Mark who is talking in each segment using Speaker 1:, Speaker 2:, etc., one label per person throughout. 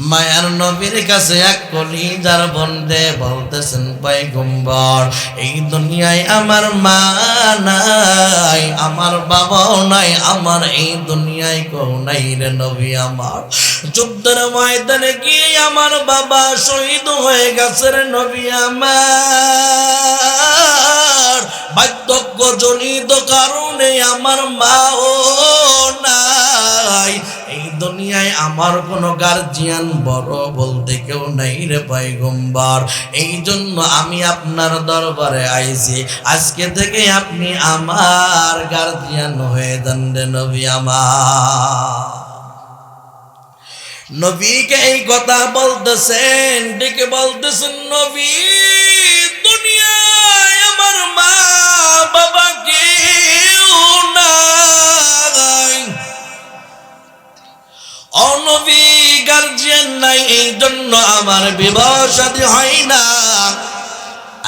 Speaker 1: মায়ার নবীর কাছে এক কলি যার বন্ধে বলতেছেন পয়গম্বর, এই দুনিয়ায় আমার মা নাই, আমার বাবাও নাই, আমার এই দুনিয়ায় কেউ নাই রে নবী আমার। যুদ্ধের ময়দানে গিয়ে আমার বাবা শহীদ হয়ে গেছে রে নবী আমার। বার্ধক্য জনিত কারণে আমার মাও নাই এই দুনিয়ায় আমার কোনো গার্জিয়ান বড় বলতে কেউ নাই রে পয়গম্বর। এই জন্য আমি আপনার দরবারে আইছি। আজকে থেকে আপনি আমার গার্জিয়ান হয়ে যান রে নবী আমার। নবীকে এই কথা বলতেছেন ডেকে বলতেছেন নবী। অনবী গার্জিয়ান নাই এই জন্য আমার বিবাহ হয় না।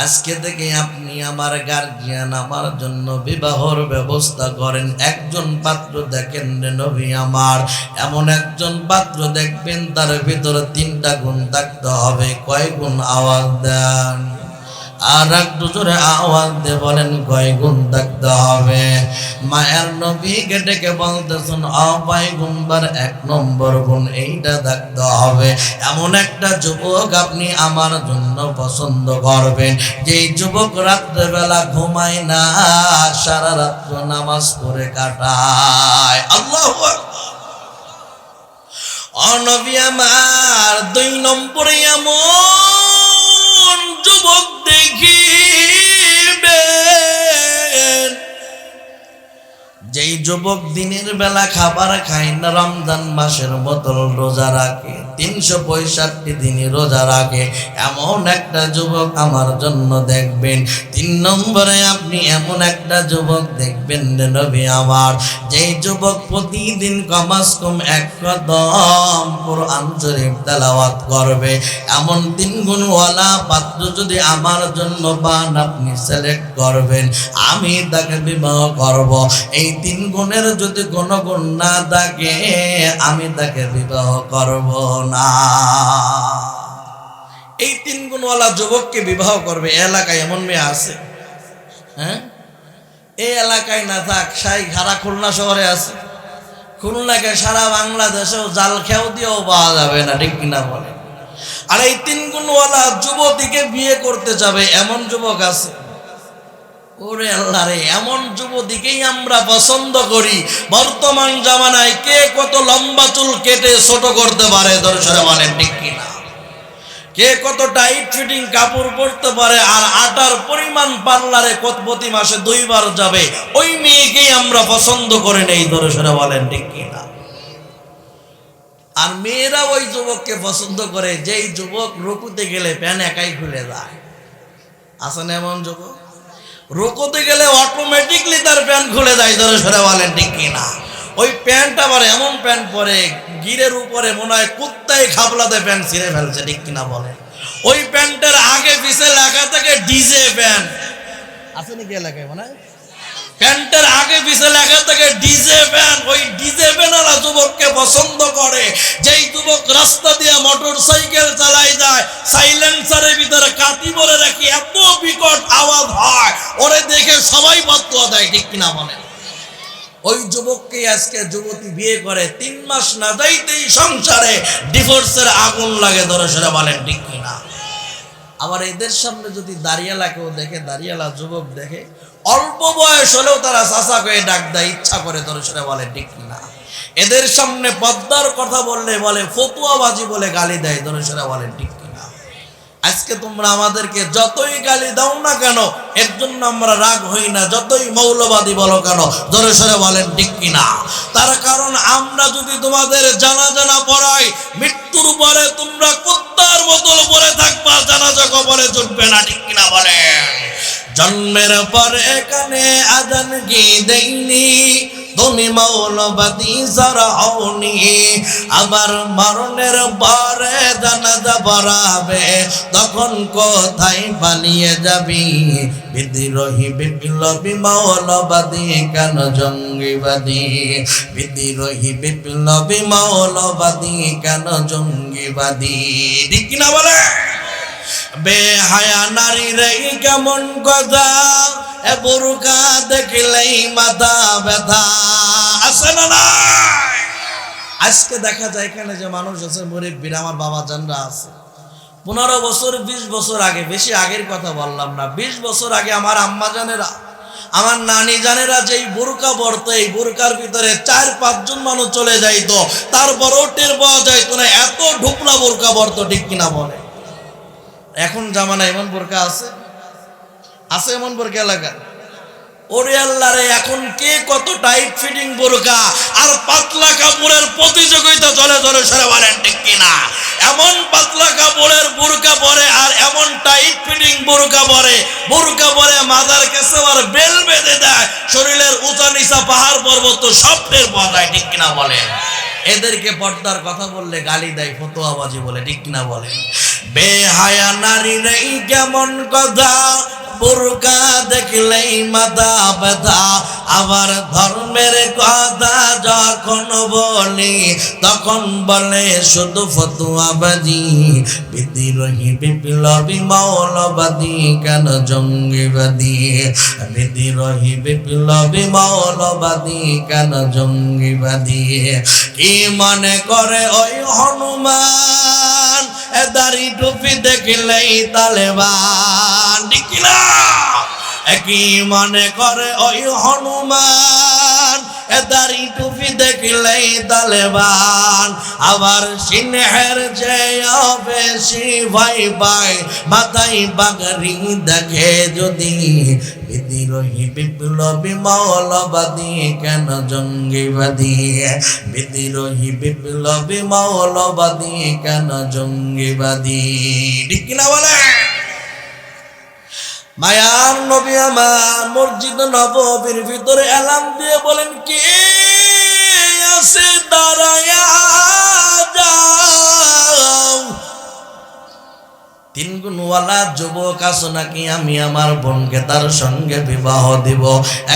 Speaker 1: আজকে থেকে আপনি আমার গার্জিয়ান আমার জন্য বিবাহর ব্যবস্থা করেন। একজন পাত্র দেখেন নবী আমার, এমন একজন পাত্র দেখবেন তার ভিতরে তিনটা গুণ থাকতে হবে। কয় গুণ আওয়াজ দেন? আর একটু জোরে আওয়াজ দিয়ে বলেন কয় গুণ থাকতে হবে। মায়ের নবীকে ডেকে বলতেছেন অপায় গুণবার এক নম্বর গুণ, এইটা থাকতে হবে। এমন একটা যুবক আপনি আমার জন্য পছন্দ করবেন। যেই যুবক রাত্রেবেলা ঘুমায় না, সারা রাত্র নামাজ পড়ে কাটায়। আল্লাহ অনবী আমার দুই নম্বরে এমন যুবক দেখিবেন যেই যুবক দিনের বেলা খাবার খায় না, রমজান মাসের বোতল রোজা রাখে, তিনশো পঁয়ষট্টি দিনই রোজা রাখে, এমন একটা যুবক আমার জন্য দেখবেন। তিন নম্বরে আপনি এমন একটা যুবক দেখবেন নবী আমার, যেই যুবক প্রতিদিন কমাস কম এক কদম কোরআন শরীফ তেলাওয়াত করবে, এমন তিন গুণওয়ালা পাত্র যদি আমার জন্য পান, আপনি সিলেক্ট করবেন, আমি তাকে বিবাহ করব। এই তিন গুণের যদি কোনো গুণ না থাকে, আমি তাকে বিবাহ করব না। এই তিন গুণওয়ালা যুবককে বিবাহ করবে এলাকায় এমন মেয়ে আছে হ্যাঁ? এই এলাকায় না থাক, সাই সারা খুলনা শহরে আছে। খুলনাকে সারা বাংলাদেশেও জাল খেয়াও দিয়েও পাওয়া যাবে না, ঠিক কিনা বলে? আর এই তিন গুণওয়ালা যুবতীকে বিয়ে করতে যাবে, এমন যুবক আছে। ওরে আল্লাহ রে, এমন যুবতীকেই আমরা পছন্দ করি। বর্তমান জামানায় কে কত লম্বা চুল কেটে ছোট করতে পারে দর্শনে বলেন, ঠিক কিনা কে কত টাইট ফিটিং কাপড় পরতে পারে, আর আটার পরিমাণ পার্লারে কত প্রতি মাসে দুইবার যাবে, ওই মেয়েকেই আমরা পছন্দ করে নেই দর্শনে বলেন, ঠিক কিনা আর মেয়েরা ওই যুবককে পছন্দ করে, যেই যুবক রুকুতে গেলে প্যান একাই খুলে যায় আসেন এমন যুবক? রুকুতে গেলে অটোমেটিকলি তার প্যান্ট খুলে যায় ধরে সরে বলেন ঠিক কিনা? ওই প্যান্ট আবার এমন প্যান্ট পরে গিরের উপরে মনে হয় কুত্তায় খাবলাতে প্যান্ট ছিঁড়ে ফেলছে ঠিক কিনা বলেন? ওই প্যান্টের আগে পিছে লেখা থাকে ডিজে প্যান্ট। আছে নাকি এলাকায় মনে হয়? প্যান্টের আগে পিছে লেখা থাকে ডিজে প্যান ওই ডিজে প্যানালা যুবককে পছন্দ করে। যেই যুবক রাস্তা দিয়ে মোটর সাইকেল চালাই সাইলেন্সারের ভিতরে কাটি বলে রাখি, এত বিকট আওয়াজ হয়। ওরে দেখে সবাই বদুয়া দেয়, ঠিক কিনা বলে ওই যুবককে আজকে যুবতী বিয়ে করে, তিন মাস না যাইতেই সংসারে ডিভোর্সের আগুন লাগে ধরে সেটা বলেন, ঠিক কিনা? আবার এদের সামনে যদি দাঁড়িয়ালা কেউ দেখে, দাঁড়িয়ালা যুবক দেখে, অল্প বয়স হলেও তারা চাষা করে ডাক দেয়, ইচ্ছা করে ধরে সেটা বলে ঠিক না এদের সামনে পদ্মার কথা বললে বলে, ফতুয়াবাজি বলে গালি দেয়, ধরে সেটা বলে ঠিক কিনা? আজকে তোমরা আমাদেরকে যতই গালি দাও না কেন, এর জন্য আমরা রাগ হই না, যতই মৌলবাদী বলো কেন ধরে সরে বলেন ঠিক কিনা। তার কারণ আমরা যদি তোমাদের জানা জানা পড়াই, মৃত্যুর পরে তোমরা কুত্তার বোতল পরে থাকবা, জানাজা কবরে জুটবে না, ঠিক কিনা বলেন। জন্মের পরে কানে আজান কি দেইনি? তুমি মৌলবাদী সরাউনি আমার মরণের পরে জানাজা পড়াবে। তখন কোথায় পালিয়ে যাবি? বিদ্রোহী বিপ্লবী মৌলবাদী, কেন জঙ্গিবাদী? বিদ্রোহী বিপ্লবী মৌলবাদী, কেন জঙ্গিবাদী? ঠিক না বলে? বেহায়া নারী রে কেমন কথা এ বুরকা দেখলেই মাথা ব্যথা। আছে না নাই? আজকে দেখা যায় এখানে যে মানুষ আছে, মুরব্বীরা, আমার বাবা জানরা আছে। পনেরো বছর, বিশ বছর আগে, বেশি আগের কথা বললাম না, বিশ বছর আগে আমার আম্মা জানেরা, আমার নানি জানেরা যে এই বোরকা পরতো, এই বোরকার ভিতরে চার, পাঁচজন মানুষ চলে যাইতো। তারপরও টের পাওয়া যাইতো না, এত ঢুকলা বোরকা পরতো, ঠিক কিনা বলে। এখন জামানা এমন বোরকা আছে আছে এমন বোরকা এলাকা? ওরে আল্লাহ রে, এখন কে কত টাইট ফিটিং বোরকা? আর পাতলা কাপড়ের প্রতিযোগিতা চলে চলে সরে বলেন ঠিক কিনা? এমন পাতলা কাপড়ের বোরকা পরে আর এমন টাইট ফিটিং বোরকা পরে। বোরকা পরে মাজার কাছে আর বেল বেঁধে দেয়। শরীরের উঁচা নিচা পাহাড় পর্বত সব টের পাওয়া ঠিক কিনা বলেন? এদেরকে পর্দার কথা বললে গালি দেয়, ফতোয়াবাজি বলে, ঠিক কিনা বলে বেহায়া নারী নেই কেমন কথা? বুরকা দেখলেই মাথা ব্যথা। আবার ধর্মের কথা যখন বলি, তখন বলে, শুধু ফতুয়াবাজি বিদ্রোহী বিপ্লবী মৌলবাদী, কেন জঙ্গিবাদী? বিদ্রোহী বিপ্লবী মৌলবাদী, কেন জঙ্গিবাদী? কি মনে করে ওই হনুমান? দাড়ি টুপি দেখলেই তালেবান। ঠিক একই মনে করে ওই হনুমান দাড়ি টুপি দেখলেই তালেবান আবার সিংহের যে বেশি ভাই ভাই মাথায় বাগারি দেখে যদি বিদ্রোহী বিপ্লবী মৌলবাদী কেন জঙ্গিবাদী? বিদ্রোহী বিপ্লবী মৌলবাদী কেন জঙ্গিবাদী? ঠিক কিনা বলে মায়ার নবী আমার মসজিদ নবীর ভিতরে এলাম দিয়ে বলেন কি আছে দাঁড়ায়া? তিন গুণওয়ালা যুবক আছো নাকি আমি আমার বোনকে তার সঙ্গে বিবাহ দিব?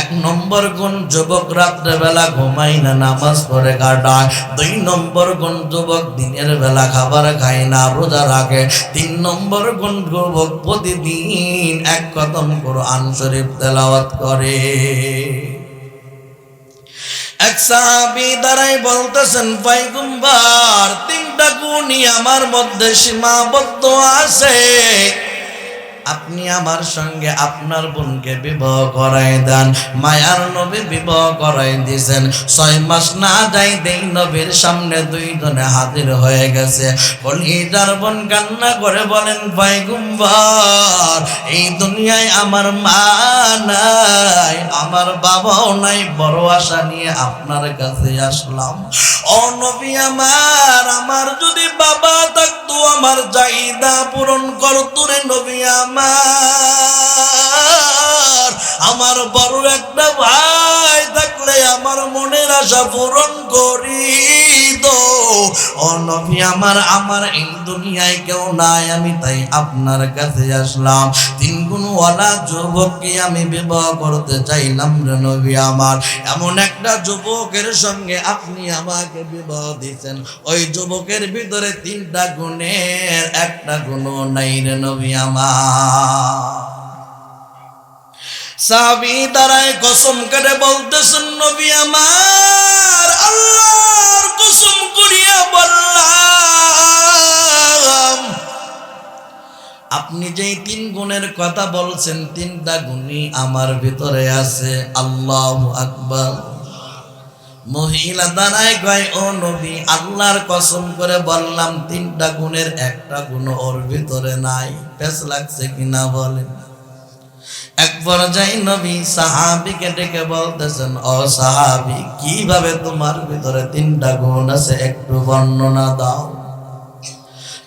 Speaker 1: এক নম্বর গুণ যুবক রাত্রে বেলা ঘুমাই না, নামাজ পড়ে কাটায়। দুই নম্বর গুণ যুবক দিনের বেলা খাবার খায় না, রোজা রাখে। তিন নম্বর গুণ যুবক প্রতিদিন এক কদম কোরআন শরীফ তেলাওয়াত করে। এক সাহাবি দ্বারাই বলতেছেন পয়গম্বর তিনটা গুণই আমার মধ্যে সীমাবদ্ধ আছে। আপনি আমার সঙ্গে আপনার বোনকে বিবাহ করাই দেন, মায়ার নবী বিবাহ করাই দিয়েছেন। ছয় মাস না যাই দেই নবীর সামনে দুইজনে হাজির হয়ে গেছে। কলিজার বোন কান্না করে বলেন ভাই গুম্বার এই দুনিয়ায় আমার মা নাই, আমার বাবাও নাই, বড় আশা নিয়ে আপনার কাছে আসলাম। ও নবী আমার আমার যদি বাবা থাকতো, আমার চাহিদা পূরণ করতো রে নবী আমার আমার আমার বড় একটা ভাই থাকলে আমার মনের আশা পূরণ করি। নবী আমার আমার এই দুনিয়ায় কেউ নাই, আমি তাই আপনার কাছে আসলাম। তিন গুণওয়ালা যুবককে আমি বিবাহ করতে চাইলাম রে নবী আমার। এমন একটা যুবকের সঙ্গে আপনি আমাকে বিবাহ দিয়েছেন। ওই যুবকের ভিতরে তিনটা গুণের একটা গুণ নাই রে নবী আমার। কসম করে বলতেছেন, নবী আমার আপনি যেই তিন গুণের কথা বলছেন, তিনটা গুণই আমার ভিতরে আছে। আল্লাহ আকবর। মহিলা দাঁড়ায় কয়, ও নবী, আল্লাহর কসম করে বললাম, তিনটা গুণের একটা গুণ ওর ভিতরে নাই। পেস লাগছে কিনা বলেন। এক পর্যায়ে নবী, সাহাবিকে ডেকে বলতেছেন, ও সাহাবি, কীভাবে তোমার ভিতরে তিনটা গুণ আছে একটু বর্ণনা দাও।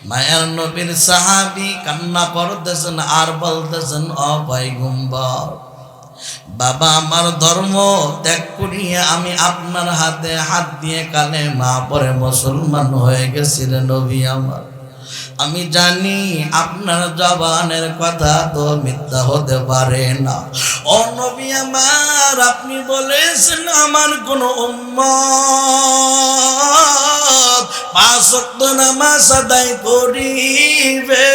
Speaker 1: মায়ার নবীর সাহাবি কান্না করতেছেন আর বলতেছেন, ও পয়গম্বর, বাবা আমার ধর্ম ত্যাগ করিয়ে আমি আপনার হাতে হাত দিয়ে কালে মা পরে মুসলমান হয়ে গেছিলেন নবী আমার। আমি জানি আপনার জবানের কথা তো মিথ্যা হতে পারে না। ও নবী আমার, আপনি বলেছেন আমার কোন উম্মত পাঁচ ওয়াক্ত নামাজ আদায় করিবে।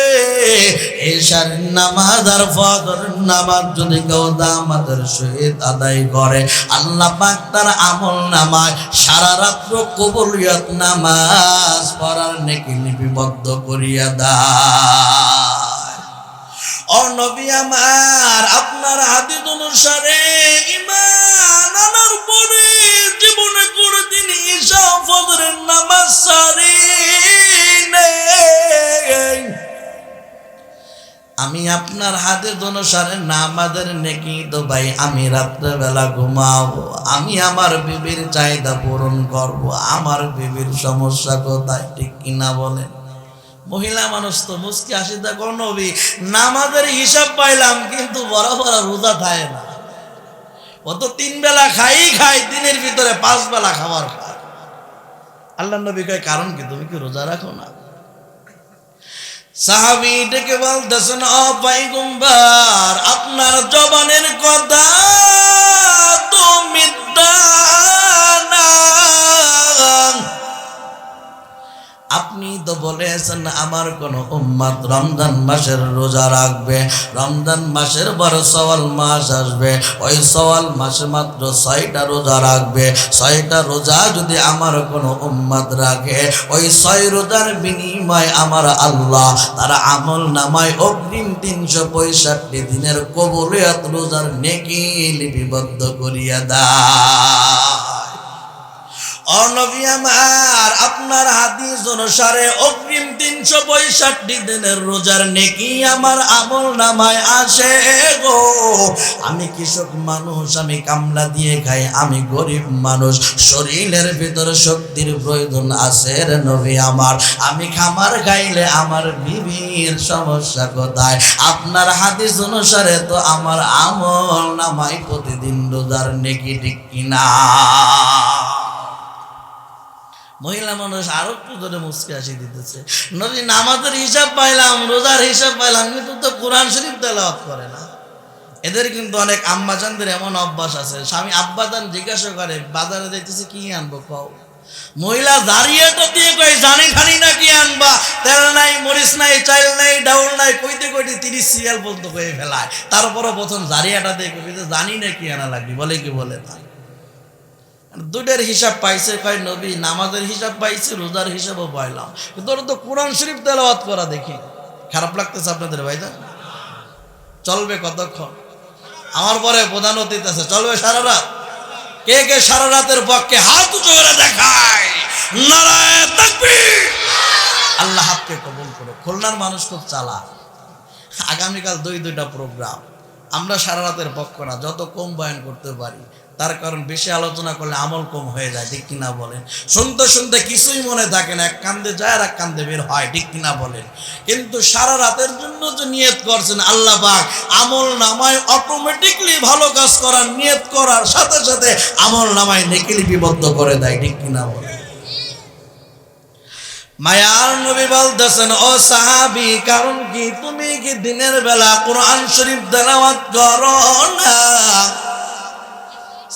Speaker 1: এশার নামাজ আর ফজর নামাজ যদি কেউ দামাদের সহিত আদায় করে, আল্লাহ পাক তার আমল নামায় সারা রাত্র কবুলিয়ত নামাজ পড়ার নেকি লিপিবদ্ধ করিয়া দেয়। ও নবী আমার, আপনার হাদিস অনুসারে ইমান আনার পরে জীবনে করে তিনি ঈশা ফজরের নামাজ সারি আমি আপনার হাতের অনুসারে নামাজের নেকি তো ভাই, আমি রাত্রেবেলা ঘুমাবো। আমি আমার বিবির চাহিদা পূরণ করব। আমার বিবির সমস্যা কোথায়, ঠিক কিনা বলেন। মহিলা মানুষ তো মুসকি আসি কোনো নামাজের হিসাব পাইলাম, কিন্তু বড় রোজা থাকে না। ও তো তিন বেলা খাই খাই, দিনের ভিতরে পাঁচ বেলা খাবার খায় আল্লাহ নবী কয়, কারণ কি, তুমি কি রোজা রাখো না? সাহাবি ডেকে বলতেছেন আপনার জবানের কথা তো মিথ্যা আপনি তো বলেছেন আমার কোন উম্মাদ রমজান মাসের রোজা রাখবে। রমজান মাসের পর সওয়াল মাস আসবে। ওই সওয়াল মাসে মাত্র ছয়টা রোজা রাখবে। ছয়টা রোজা যদি আমার কোন উম্মাদ রাখে, ওই ছয় রোজার বিনিময় আমার আল্লাহ। তারা আমল নামায় অগ্রিম তিনশো পঁয়ষট্টি দিনের কবুলিয়াত রোজার নেকি লিপিবদ্ধ করিয়া দেয় অনবী আমার আপনার হাদিস অনুসারে অগ্রিম তিনশো পঁয়ষট্টি দিনের রোজার নেকি আমার আমল নামায় আসে গো। আমি কৃষক মানুষ, আমি কামলা দিয়ে খাই, আমি গরিব মানুষ, শরীরের ভিতর শক্তির প্রয়োজন আছে রে নবী আমার। আমি খামার খাইলে আমার বিবির সমস্যা কোথায়? আপনার হাদিস অনুসারে তো আমার আমল নামায় প্রতিদিন রোজার নেকি ঠিক কিনা? মহিলা মানুষ আরও ধরে মুসকে আসি দিতেছে। নদী নামাজের হিসাব পাইলাম, রোজার হিসাব পাইলাম, কিন্তু তো কোরআন শরীফ তেলাওয়াত করে না। এদের কিন্তু অনেক আম্বাজানদের এমন অভ্যাস আছে। স্বামী আব্বাজান জিজ্ঞাসা করে, বাজারে যাইতেছে, কি আনব কও? মহিলা দাঁড়িয়েটা দিয়ে কই জানি খানি না কি আনবা? তেল নাই, মরিচ নাই, চাইল নাই, ডাউল নাই, কইতে কইতে তিরিশ সিরিয়াল পর্যন্ত কয়ে ফেলায়। তারপরও প্রথম জারিয়াটা দিয়ে কবি জানি না কি আনা লাগবে? বলে কি বলে না দুটের হিসাব পাইছে, কয় নবী, নামাজের হিসাব পাইছে, রোজার হিসাবও পাইলাম। কিন্তু ওরা তো কোরআন শরীফ তেলাওয়াত করা দেখি। খারাপ লাগতেছে আপনাদের ভাইজান? চলবে কতক্ষণ? আমার পরে প্রধান অতীত আছে, চলবে সারা রাত। কে কে সারা রাতের পক্ষে হাত করে দেখায়? নারায় আল্লাহ হাতকে কবুল করো। খুলনার মানুষ খুব চালা আগামীকাল দুই দুইটা প্রোগ্রাম আমরা সারা রাতের পক্ষ না, যত কম বয়ান করতে পারি। তার কারণ বেশি আলোচনা করলে আমল কম হয়ে যায়, ঠিক কিনা বলেন? শুনতে শুনতে কিছুই মনে থাকে না, এক কান্দে যায় আর এক কান্দে বের হয়, ঠিক কিনা বলেন? কিন্তু সারা রাতের জন্য যে নিয়ত করছেন আল্লাহ পাক, আমল নামায় অটোমেটিকলি ভালো কাজ করার, নিয়ত করার সাথে সাথে আমল নামায় নেকি লিপিবদ্ধ করে দেয়, ঠিক কিনা বলেন? মায়ার নবী বলতেছেন, ও সাহাবি, কারণ কি? তুমি কি দিনের বেলা কোরআন শরীফ তেলাওয়াত করো না?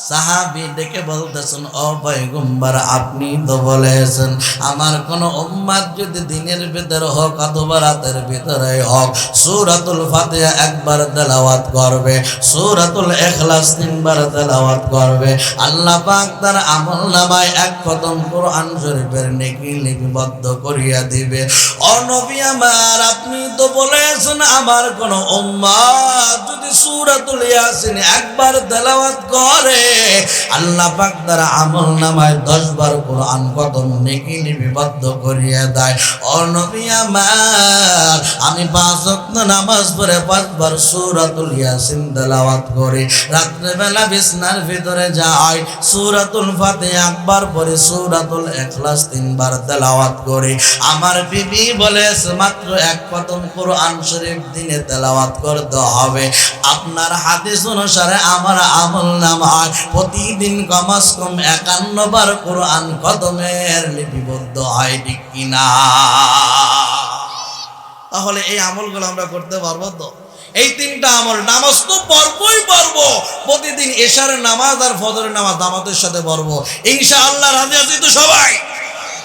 Speaker 1: সাহাবি ডেকে বলতেছেন, ও পয়গম্বর, আপনি তো বলেছেন, আমার কোন উম্মাদ যদি দিনের ভিতরে হোক অথবা রাতের ভিতরে হোক, সূরাতুল ফাতিহা একবার তেলাওয়াত করবে, সূরাতুল ইখলাস তিনবার তেলাওয়াত করবে। আল্লাহ পাক তার আমল নামায় এক খতম কোরআন শরীফের নেকি লিপিবদ্ধ করিয়া দিবে। ও নবী আমার, আপনি তো বলেছেন, আমার কোন উম্মাদ যদি সূরাতুল ইয়াসিন একবার তেলাওয়াত করে আল্লাহ পাক তার আমল নামায় দশ বার কোরআন কদম নেকি লিপিবদ্ধ করিয়ে দেয়। ও নবী আমার, আমি পাঁচ নামাজ পড়ে পাঁচবার সূরাতুল ইয়াসিন তেলাওয়াত করি। রাত্রেবেলা বিছনার ভিতরে যাই, সূরাতুল ফাতিহা একবার পরে সূরাতুল ইখলাস তিনবার তেলাওয়াত করি। আমার বিবি বলে, মাত্র এক কদম কোরআন শরীফ দিনে তেলাওয়াত করতে হবে। আপনার হাদিস অনুসারে আমার আমল নামায় প্রতিদিন কমাস কম একান্ন বার কোরআন কদমের লিপিবদ্ধ হয়, ঠিক কিনা? তাহলে এই আমলগুলো আমরা করতে পারব তো? এই তিনটা আমল, নামাজ তো পর্বই পর্ব প্রতিদিন এশার নামাজ আর ফজরের নামাজ দামাতের সাথে পর্ব ইনশা আল্লাহ রাজি আছি তো সবাই?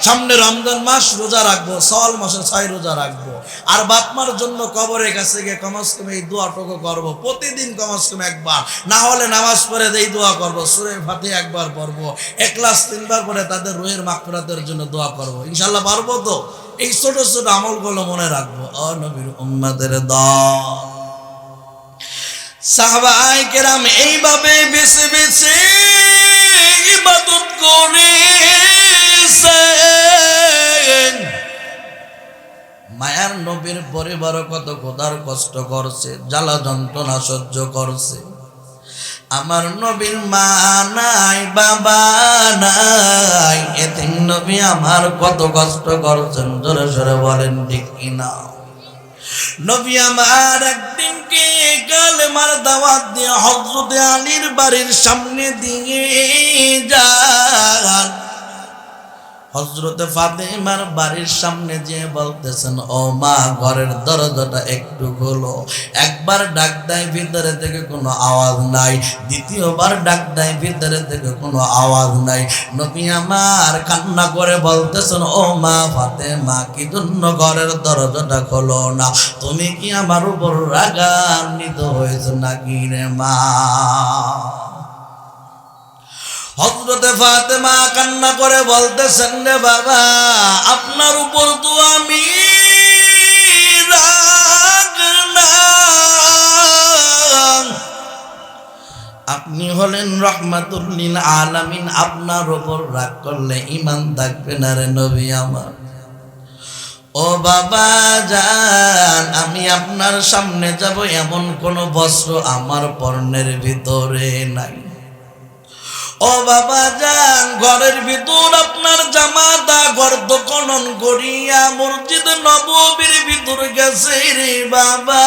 Speaker 1: সামনে রমজান মাস, রোজা রাখব সল মাসে ছয় রোজা রাখব। আর বাপমার জন্য কবরের কাছে গিয়ে কমাস কমে এই দোয়াটুকু করব। প্রতিদিন কমাস কমে একবার। না হলে নামাজ পড়ে এই দোয়া করব। সুরে ফাতে একবার পড়ব। একলাস তিনবার পরে তাদের রুহের মাকফরাতের জন্য দোয়া করব। ইনশাল্লাহ পারব তো? এই ছোট ছোট আমলগুলো মনে রাখব। অ নবীর উম্মাদের দল। সাহবাই কেরাম এইভাবে বেছে বেছে ইবাদত করেছেন মায়ার নবীর পরিবার কত খোদার কষ্ট করছে, জ্বালা যন্ত্রণা সহ্য করছে। আমার নবীর মা নাই, বাবা নাই, এতিম নবী আমার কত কষ্ট করছেন, জোরে সরে বলেন, ঠিক কিনা নবী আমার একদিন কে কালেমার দাওয়াত দিয়ে হজরতে আলীর বাড়ির সামনে দিয়ে যান হজরতে ফাতেমার বাড়ির সামনে যে বলতেছেন, ও মা, ঘরের দরজাটা একটু খোলো। একবার ডাক দেয়, ভিতরে থেকে কোনো আওয়াজ নাই। দ্বিতীয়বার ডাক দেয়, ভিতরে থেকে কোনো আওয়াজ নাই। নবী আমার কান্না করে বলতেছেন, ও মা, ফাতেমা কি জন্য ঘরের দরজাটা খোলো না। তুমি কি আমার উপর রাগান্বিত হয়েছ নাকি রে মা? হজরতে ফাতেমা কান্না করে বলতেছেন, রে বাবা, আপনার উপর তো আমি আপনি হলেন রহমাতুল্লিল আলামিন, আপনার ওপর রাগ করলে ইমান থাকবে না রে নবী আমার। ও বাবা, যান, আমি আপনার সামনে যাব, এমন কোন বস্ত্র আমার পর্ণের ভিতরে নাই। ও বাবা যান, ঘরের ভিতর আপনার জামাতা গর্দ খনন করিয়া মসজিদ নববীর ভিতর গেছে রে বাবা।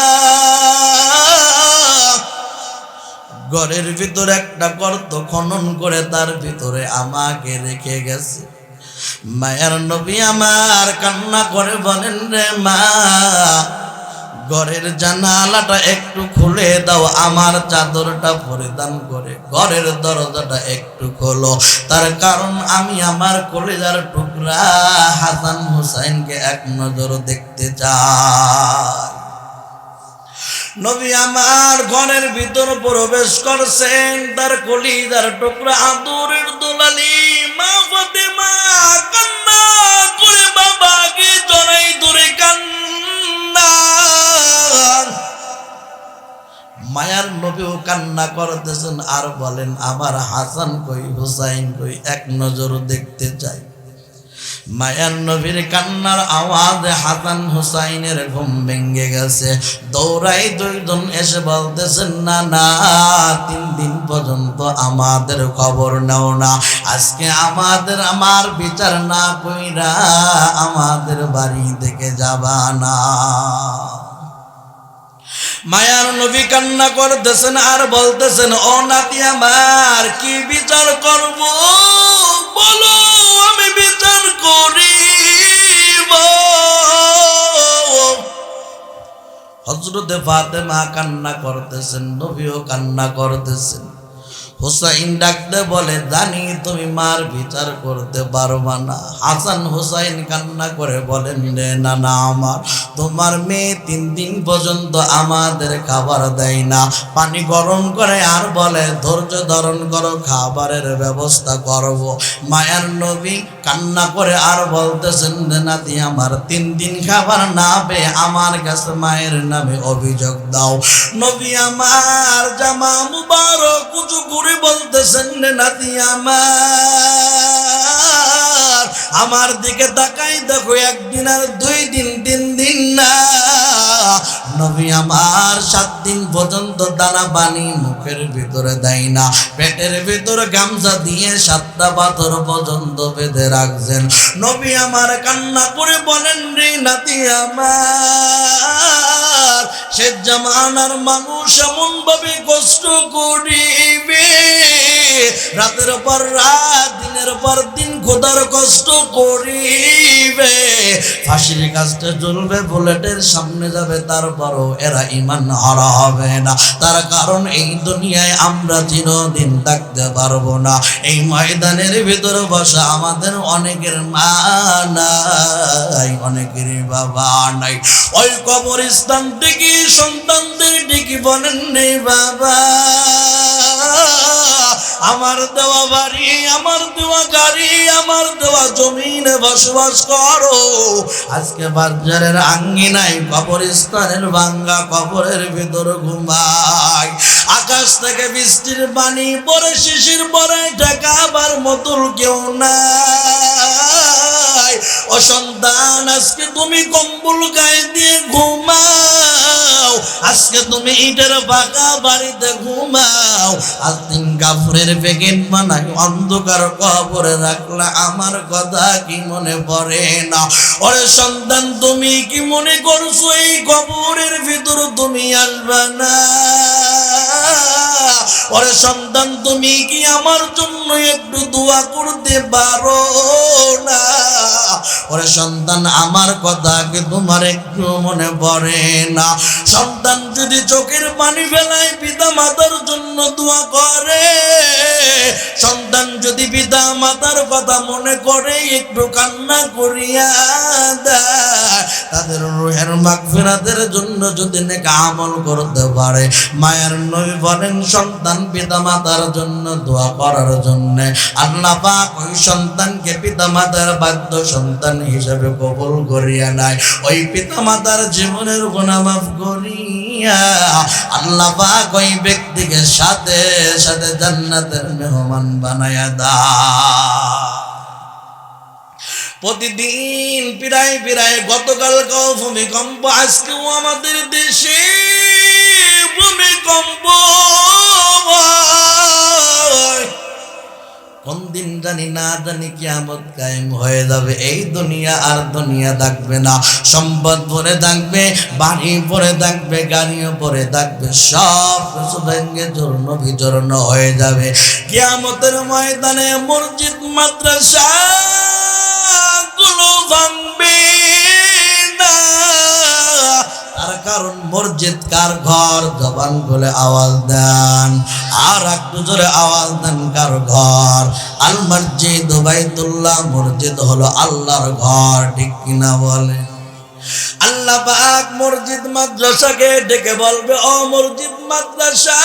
Speaker 1: ঘরের ভিতর একটা গর্ত খনন করে তার ভিতরে আমাকে রেখে গেছে। মায়ের নবী আমার কান্না করে বলেন রে মা ঘরের জানালাটা একটু খুলে দাও, আমার চাদরটা পরিধান করে। ঘরের দরজাটা একটু খোলো। তার কারণ আমি আমার কলেজার টুকরা হাসান হুসাইনকে এক নজর দেখতে চাই। নবী আমার ঘরের ভিতর প্রবেশ করছেন, তার কলিজার টুকরা আদরের দোলালি মা ফাতেমা, কান্না করে বাবাকে জড়াই ধরে কান্না মায়ার নবীও কান্না করতেছেন আর বলেন, আমার হাসান কই, হুসাইন কই, এক নজর দেখতে চাই। মায়ার নবীর কান্নার আওয়াজে হাসান হুসাইনের ঘুম ভেঙে গেছে। দৌড়াই দুইজন এসে বলতেছেন, না না, তিন দিন পর্যন্ত আমাদের খবর নাও না। আজকে আমাদের, আমার বিচার না কইরা আমাদের বাড়ি থেকে যাবা না। মায়ার নবী কান্না করতেছেন আর বলতেছেন, ও নাতি আমার, কি বিচার করব? বলো, আমি বিচার করি হজরতে ফাতেমা কান্না করতেছেন, নবীও কান্না করতেছেন। হুসাইন ডাকতে বলে, জানি তুমি মার বিচার করতে পারবা না। হাসান হুসাইন কান্না করে বলেন রে না না আমার, তোমার মেয়ে তিন দিন পর্যন্ত আমাদের খাবার দেয় না। পানি গরম করে আর বলে, ধৈর্য ধারণ করো, খাবারের ব্যবস্থা করব। মায়ার নবী কান্না করে আর বলতেছেন, নাতি, আমার তিন দিন খাবার না পেয়ে আমার কাছে মায়ের নামে অভিযোগ দাও। নবী আমার জামা মুবারক কুচু করে বলতেছেন, নাতি, আমার আমার দিকে তাকাই, দেখো, একদিন আর দুই দিন, তিন দিন না। নবী আমার সাত দিন পর্যন্ত দানা পানি মুখের ভিতরে দেয় না। পেটের ভিতরে গামছা দিয়ে সাতটা পাথর পর্যন্ত বেঁধে রাখছেন। নবী আমার কান্না করে বলেন, রে নাতি আমার সে জামানার মানুষ এমন ভাবে কষ্ট করিবে রাতের পর রাত, দিনের পর দিন খোদার কষ্ট করিবে। ফাঁসির কাজটা জ্বলবে, বুলেটের সামনে যাবে, তারপরও এরা ইমান হারা হবে না। তার কারণ এই দুনিয়ায় আমরা চিরদিন থাকতে পারব না। এই ময়দানের ভিতরে বসা আমাদের অনেকের মা নাই, অনেকের বাবা নাই। ওই কবরস্থান থেকে সন্তানদের ডেকে বলেন নেই বাবা? আমার দেওয়া বাড়ি, আমার দেওয়া গাড়ি, আমার দেওয়া জমিনে বসবাস করো। আজকে বাজারের আঙ্গিনায় কবরস্থানের ভাঙ্গা কবরের ভিতর ঘুমাই। আকাশ থেকে বৃষ্টির পানি পরে শিশির পরে ঢাকা আবার মতন কেউ নাই। ও সন্তান, আজকে তুমি কম্বল গায়ে দিয়ে ঘুমাও আজকে তুমি ইটের ফাঁকা বাড়িতে ঘুমাও। আজ দিন কাপড়ের প্যাকেট বানাই অন্ধকার কবরে রাখলা আমার কথা কি মনে পড়ে না? ওরে সন্তান, তুমি কি মনে করছ এই কবরের ভিতর তুমি আসবে না? ওরে সন্তান, তুমি কি আমার জন্য একটু দোয়া করতে পারো না? ওরে সন্তান, আমার কথা কি তোমার একটু মনে পড়ে না? সন্তান যদি চোখের পানি ফেলায় পিতা মাতার জন্য দোয়া করে, সন্তান যদি পিতা মাতার কথা মনে করে, একটু কান্না করিয়া দেয়। তাদের রুহের মাগফিরাতের জন্য যদি নেক আমল করতে পারে, মায়ের নবী বলেন সন্তান পিতা মাতার জন্য দোয়া করার জন্য। আল্লাহ পাক ওই সন্তানকে পিতা মাতার বাধ্য সন্তান হিসেবে কবুল করিয়া নাই ওই পিতা মাতার জীবনের গুণা মাফ করিয়া আল্লাহ পাক ওই ব্যক্তিকে সাথে সাথে জান্নাতের মেহমান বানায়া দা প্রতিদিন পিরায় গতকাল ভূমিকম্প, আজকেও আমাদের দেশে ভূমিকম্প। কোন দিন জানি না, জানি কিয়ামত কায়েম হয়ে যাবে। এই দুনিয়া আর দুনিয়া থাকবে না। সম্পদ ভরে থাকবে, বাড়ি পরে থাকবে, গাড়িও পরে থাকবে, সব কিছু ভেঙে চূর্ণ বিচূর্ণ হয়ে যাবে। কিয়ামতের ময়দানে মসজিদ, মাদ্রাসা ভাঙবে না। তার কারণ মসজিদ কার ঘর? বলে আওয়াজ দেন। আর আওয়াজ দেন ঘর? আল হলো আল্লাহর ঘর, ঠিক কিনা বলে আল্লাহ মসজিদ মাদ্রাসাকে ডেকে বলবে, ও মসজিদ মাদ্রাসা,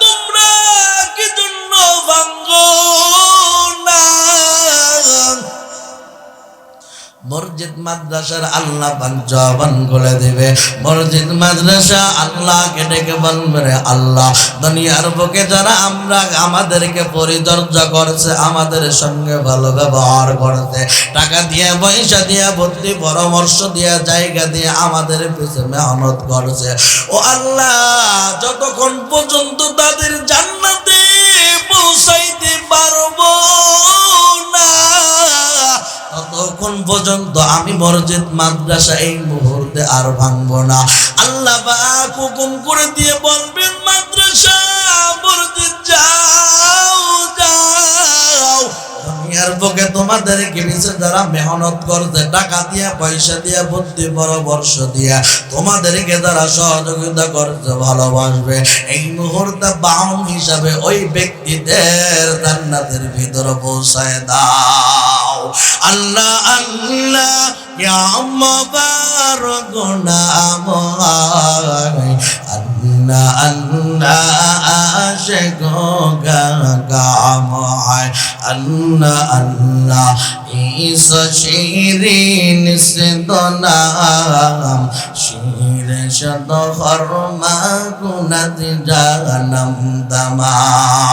Speaker 1: তোমরা কি জন্য মসজিদ, মাদ্রাসার আল্লাহ জবান খুলে দিবে। মসজিদ, মাদ্রাসা আল্লাহকে ডেকে বলবে, রে আল্লাহ, দুনিয়ার বুকে যারা আমরা, আমাদেরকে পরিচর্যা করছে, আমাদের সঙ্গে ভালো ব্যবহার করছে। টাকা দিয়ে, পয়সা দিয়ে, বুদ্ধি, পরামর্শ দিয়ে, জায়গা দিয়ে আমাদের পিছনে মেহনত করছে। ও আল্লাহ, যতক্ষণ পর্যন্ত তাদের জান্নাতে পৌঁছাইতে পারব না ততক্ষণ পর্যন্ত আমি মসজিদ, মাদ্রাসা এই মুহূর্তে আর ভাঙবো না। আল্লাহ হুকুম করে দিয়ে বলবেন, মাদ্রাসা, মসজিদ যাও যাও। দুনিয়ার টাকা দিয়া, পয়সা দিয়া, বুদ্ধি দিয়া, তোমাদেরকে সহযোগিতা ভালোবাসবে। এই হিসাবে ওই ব্যক্তিদের ভিতরে পৌঁছায় দাও। আল্লাহ আল্লাহ, ইয়া মাবা আল্লাহর গোনাম আন্না আন্না আশেক গাম আন্না আন্না ইস শিরিন সিদনাম শির শত হরমা তামাম